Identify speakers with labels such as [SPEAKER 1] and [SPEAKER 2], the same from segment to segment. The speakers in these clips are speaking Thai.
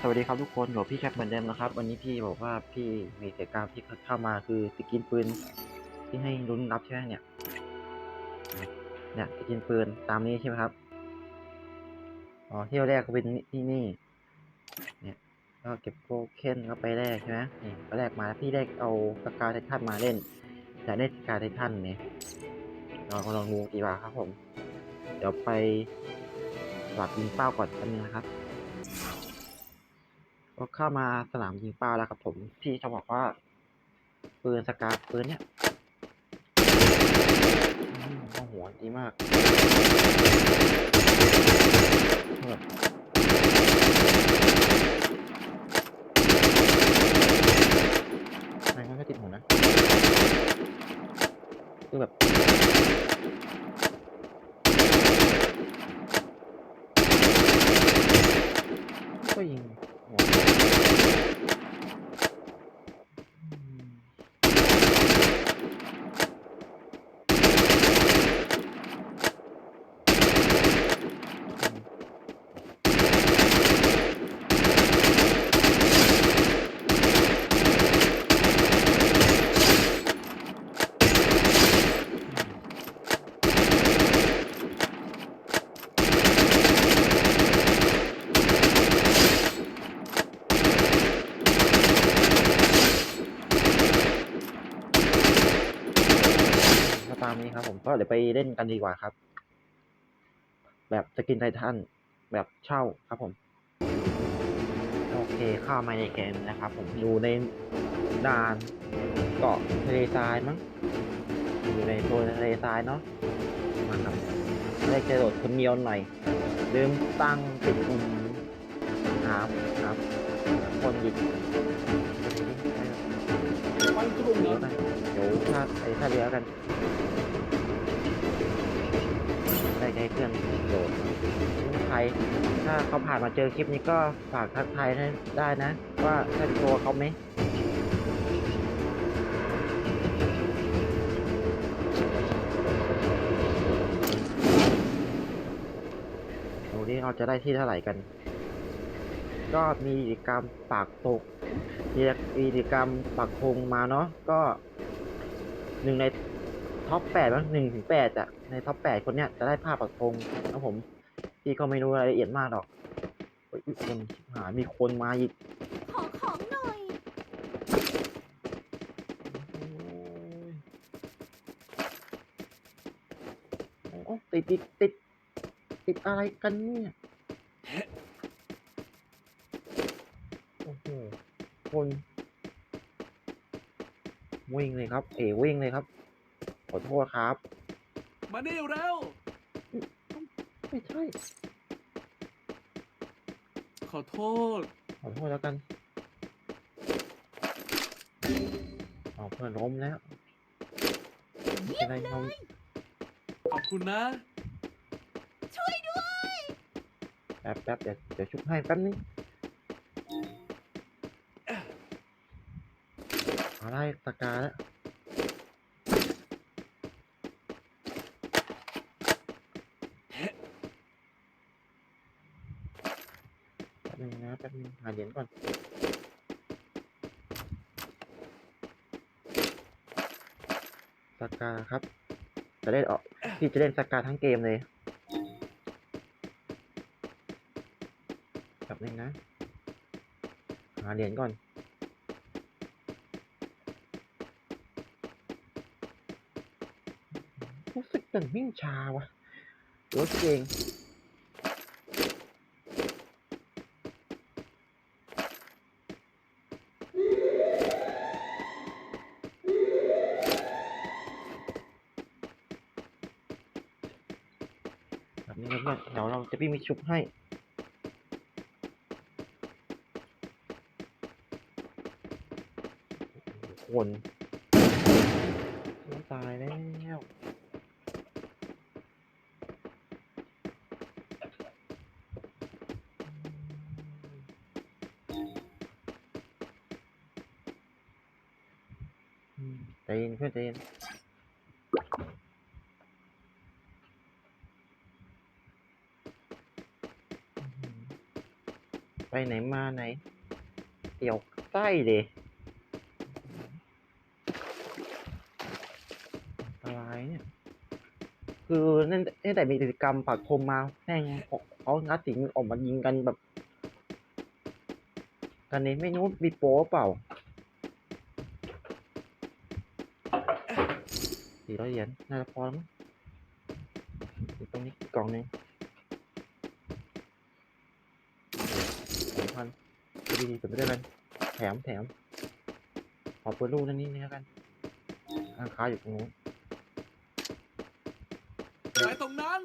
[SPEAKER 1] สวัสดีครับทุกคนอยู่กับพี่แคปเหมือนเดิมนะครับ วันนี้พี่บอกว่าพี่มีกิจกรรมที่เข้ามาคือสกินปืนที่ให้ลุ้นรับใช่ไหมเนี่ยเนี่ยสกินปืนตามนี้ใช่ไหมครับอ๋อเที่ยวแรกก็เป็นที่นี่เนี่ยก็เก็บโกเคนเข้าไปแรกใช่ไหมนี่ก็แรกมาแล้วพี่ได้เอาสกาไททันมาเล่นอยากได้สกาไททันเนี่ยเราก็ลองดูดีกว่าครับผม เดี๋ยวไปหลักยิงเป้าก่อนแป๊บนึงนะครับ ก็เข้ามาสนามยิงเป้าแล้วครับผมพี่จะบอกว่าปืนสกาปืนเนี้ยอืมเข้าหัวดีมากเออไม่ไม่ติดหัวนะคือแบบก็ยิงหัว ผมก็เดี๋ยวไปเล่นกันดีกว่าครับ แบบสกินไททันแบบเช่าครับผม โอเคเข้ามาในเกมนะครับ ผมอยู่ในด่านเกาะทะเลทรายมั้งอยู่ในโซนทะเลทรายเนาะมาครับได้กระโดดคนเดียวหน่อยลืมตั้งติดปุ่มครับครับ คนหยิบ
[SPEAKER 2] มันกลุ่ม
[SPEAKER 1] เดี๋ยว
[SPEAKER 2] เนาะ
[SPEAKER 1] นะเดี๋ยวถ้าไอ้ถ้าเรือกัน พื่องโหลดใครถ้าเขาผ่านมาเจอคลิปนี้ก็ฝากทักทายได้นะ ว่าถ้าโชว์เขาไหมดูนี่เราจะได้ที่เท่าไหร่กัน ก็มีกิจกรรมปากตกมีกิจกรรมปักธงมาเนาะก็หนึ่งใน ท็อปแปดมั้งหนึ่งถึงแปดอะในท็อปแปดคนเนี้ยจะได้ภาพปักธงนะผมพี่ก็ไม่รู้รายละเอียดมากหรอกเฮ้ยคนชิบหายมีคนมาอีก
[SPEAKER 3] ขอของหน่อย
[SPEAKER 1] โอ้ยโอ้ติดติดติดติดอะไรกันเนี่ยโอ้โหคนวิ่งเลยครับ เอ๋วิ่งเลยครับ ขอโทษครับ
[SPEAKER 2] มานี่เร็ว
[SPEAKER 1] ไม่ใช่
[SPEAKER 2] ขอโทษ
[SPEAKER 1] ขอโทษแล้วกันเอาเพื่อนล้มแล้วไม่เป็นไรเรา
[SPEAKER 2] ขอบคุณนะ
[SPEAKER 3] ช่วยด้วย
[SPEAKER 1] แป๊บแป๊บเดี๋ยวเดี๋ยวชุบให้แป๊บนึงเอาได้ตะกาแล้วแป๊บนึงนะแป๊บนึง หาเหรียญก่อนสกาครับ จะเล่นออกพี่จะเล่นสกาทั้งเกมเลยแบบนึงนะ หาเหรียญก่อนรู้สึกเหมือนวิ่งช้าวะรถเอง แบบนี้ครับเดี๋ยวเราจะพี่มีชุบให้ คนตายแล้วใจเย็นเพื่อนใจเย็นอื้อหือ ไปไหนมาไหนเกี่ยวใต้เลยอะไรเนี่ย คือนั่นตั้งแต่มีกิจกรรมปักธงมาแม่งเขาเขางัดสิงออกมายิงกันแบบกันนี้ไม่รู้มีโป๊เปล่าสี่ร้อยเหรียญน่าจะพอแล้วมั้งตรงนี้กล่องนึงสองพัน ดีดีๆสมด้วยกัน แถมแถมขอเปิดลูกนั่นนี่นี่แล้วกันร้านค้าอยู่ตรงนู้น
[SPEAKER 2] ไปตรงนั้น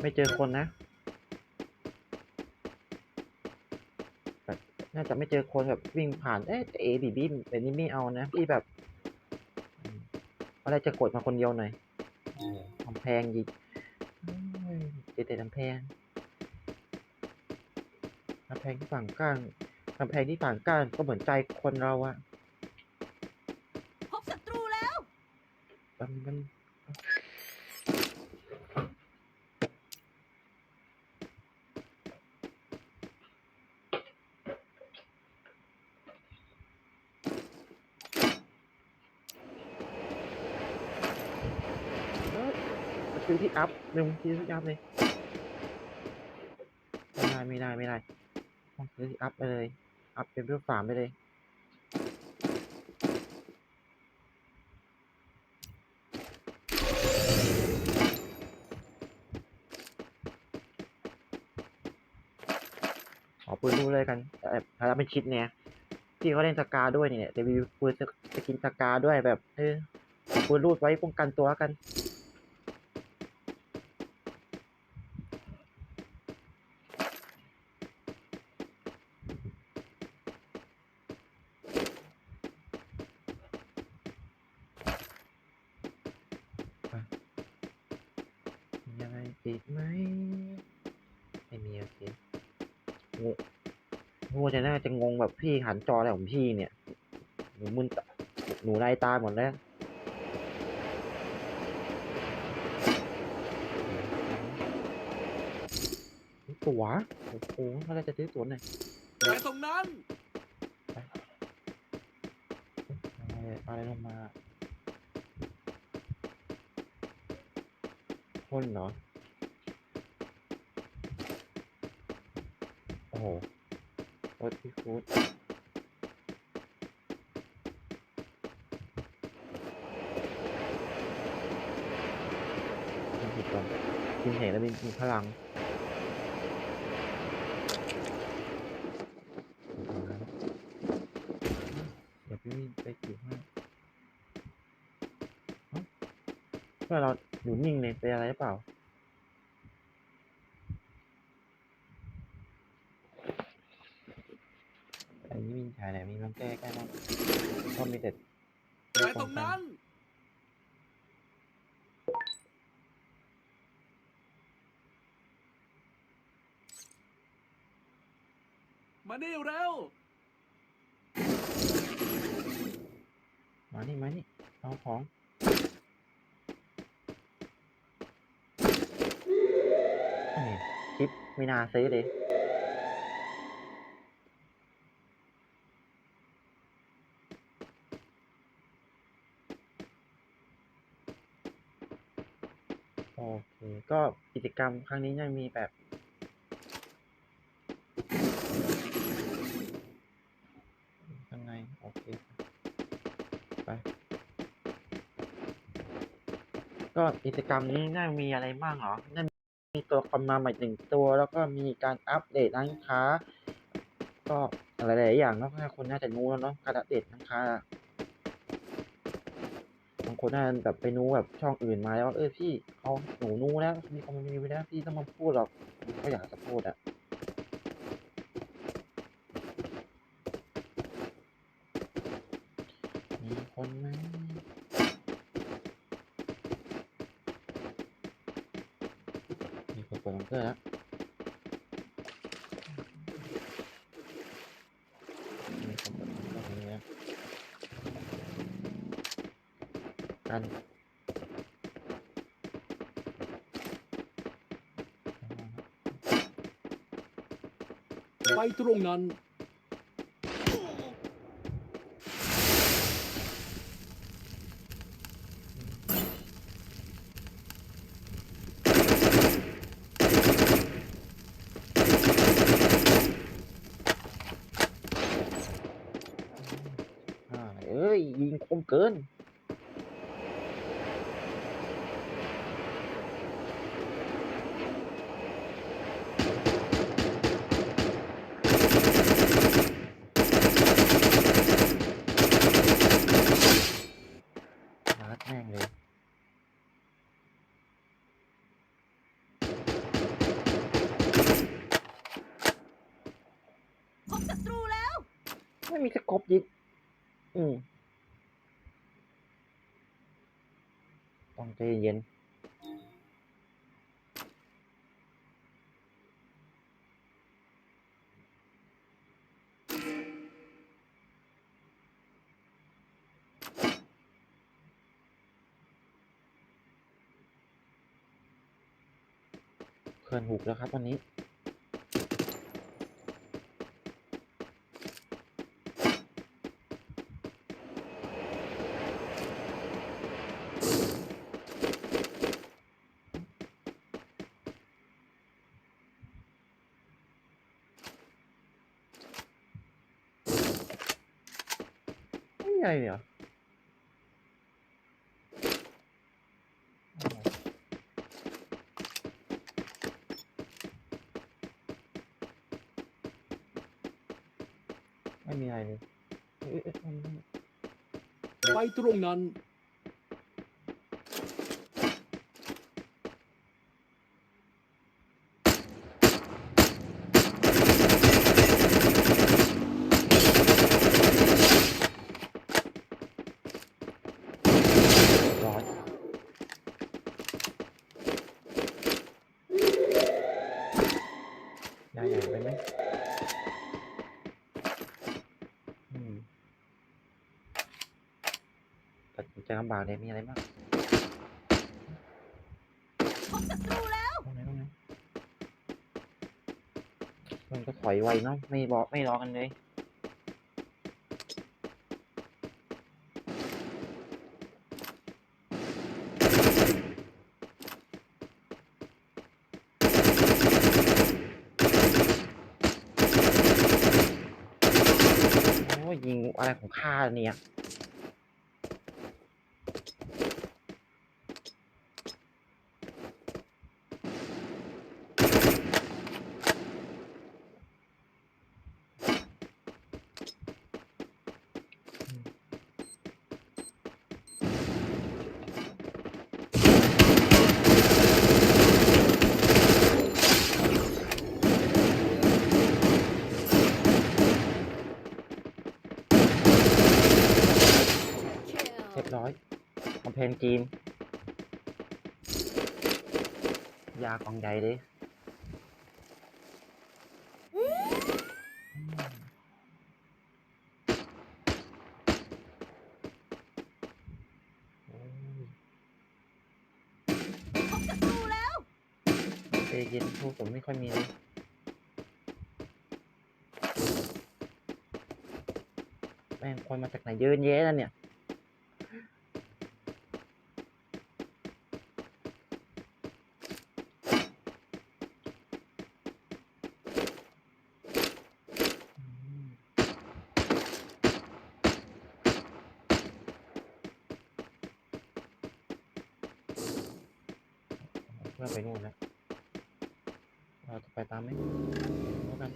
[SPEAKER 1] ไม่เจอคนนะแต่น่าจะไม่เจอคนแบบวิ่งผ่าน เอ๊ะแต่เอบีบีแบบนี้ไม่เอานะ พี่แบบอืมอะไรจะกดมาคนเดียวหน่อยโอ้โหกำแพงยิงเอ้ยเจอแต่กำแพงกำแพงที่ฝั่งก้านกำแพงที่ฝั่งก้านก็เหมือนใจคนเราอะ
[SPEAKER 3] พบศัตรูแล้ว
[SPEAKER 1] มันมันเอ้ยมาซื้อ ที่อัพหนึ่งซื้อที่อัพเลยไม่ได้ไม่ได้ไม่ได้ต้องซื้อที่อัพไปเลยอัพเป็นเรื่องฝามไปเลยขอปืนดูเลยกันแต่ถ้าเป็นชิดเนี่ยพี่เขาเล่นสกาด้วยเนี่ยแต่มีปืนสกินสกาด้วยแบบเออขอปืนรูดไว้ป้องกันตัวกัน ติดไหมไม่มีโอเคงงงูจะน่าจะงงแบบพี่หันจออะไรของพี่เนี่ย หนูมึนตหนูลายตาหมดแล้วตั๋วโอ้โหเมื่อไรจะซื้อตั๋วหน่อย
[SPEAKER 2] ไปตรงนั้น
[SPEAKER 1] อะไรอะไรลงมาพ่นเหรอ โอ้โห รถที่ฟูดกินผิดก่อนกินเห็นแล้วมีมีพลังเดี๋ยวพี่วิ่งไปจีบให้เพื่อเราอยู่นิ่งเลยเป็นอะไรเปล่า อันนี้มีฉายไหนมีมัน แก้แก้บ้างก็มีแต่
[SPEAKER 2] ไปตรงนั้น มานี่เร็ว
[SPEAKER 1] มานี่มานี่เอาของเอ้คลิปไม่น่าซื้อเลย โอเค ก็กิจกรรมครั้งนี้ยังมีแบบข้างในโอเค ไป ก็กิจกรรมนี้น่ามีอะไรบ้างเหรอน่ามีตัวคอมมาใหม่หนึ่งตัว แล้วก็มีการอัปเดตร้านค้า ก็อะไรหลายอย่างเนาะถ้าคนน่าจะรู้แล้วเนาะการอัปเดตร้านค้าบ คนน่ะแบบไปนู้แบบช่องอื่นมาแล้วว่าเออพี่เขาหนูนู้แล้วมีคอมมีไว้แล้วพี่ต้องมาพูดหรอกก็อยากจะพูดอะมีคนไหมมีคนเปิดบังเกอร์แล้ว กัน
[SPEAKER 2] ไปตรงนั้น
[SPEAKER 1] เอ้ย ยิงคมเกิน ไม่มีสกบยิงอืมต้องใจเย็นเพื่อนหุกแล้วครับวันนี้ ไม่มีอะไรเลยเหรออ้าวไม่มีอะไรเลย
[SPEAKER 2] ไปตรงนั้น
[SPEAKER 1] ร้อยยาใหญ่ ไปไหมอืมตัดสินใจลำบากเลยมีอะไรบ้าง
[SPEAKER 3] พบศัตรูแล้ว
[SPEAKER 1] ตรงไหนตรงไหนมันก็ถอยไวเนาะไม่บอกไม่รอกันเลย โอะไรของข้าเนี่ย เรียบร้อยคอม เพนจีน ยากองใหญ่เลยอืม
[SPEAKER 3] พบศัตรูแล้ว
[SPEAKER 1] ใจเย็นพวกผมไม่ค่อยมีเลยแม่งคนมาจากไหนเยอะแยะแล้วเนี่ย เพื่อนไปนู่นแล้วเราจะไปตามไหมแล้วกัน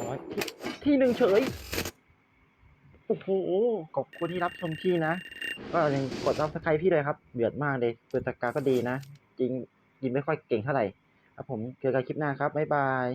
[SPEAKER 1] ร้อยที่ที่ หนึ่งเฉย โอ้โห ขอบคุณที่รับชมพี่นะ ก็ยังกดซับสไครต์พี่เลยครับ เดือดมากเลยเปิดตะกาก็ดีนะ จริงยินไม่ค่อยเก่งเท่าไหร่ ครับผมเจอกันคลิปหน้าครับ บ๊ายบาย